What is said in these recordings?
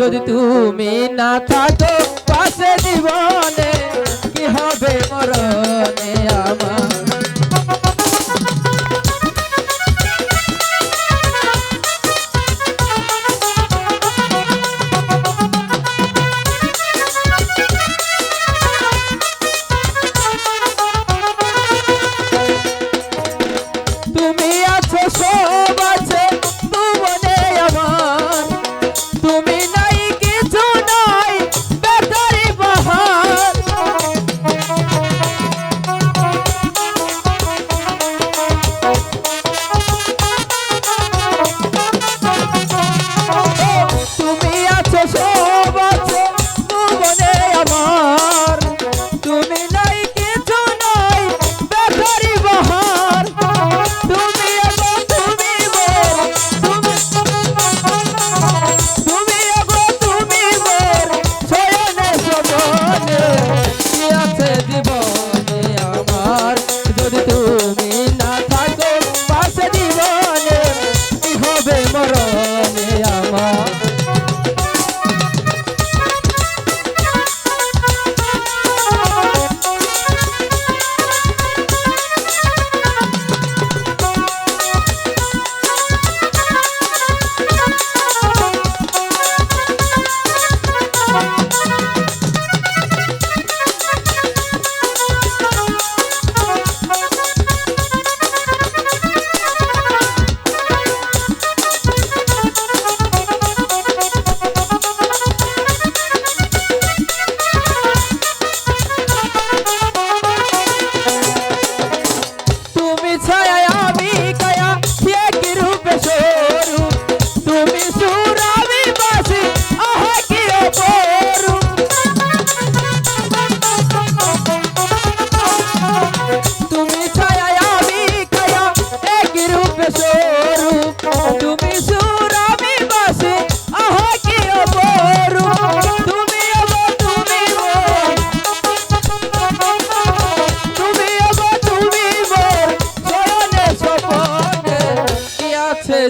যদি তুমি না থাকো পাশে জীবনে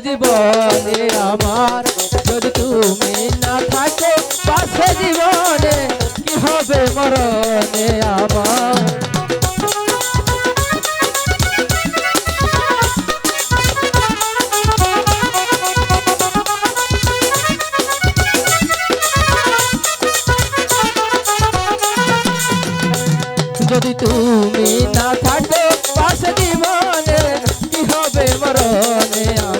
জীবনে আমার। যদি তুমি না থাকো, পাশে জীবনে কি হবে মরণে আমার? যদি তুমি না থাকো, পাশে জীবনে কি হবে মরণে আমার?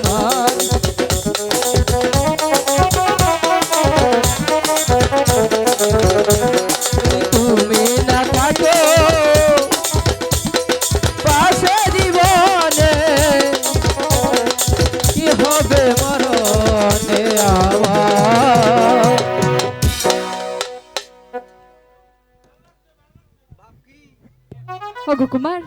ಹೋಗು ಕುಮಾರ್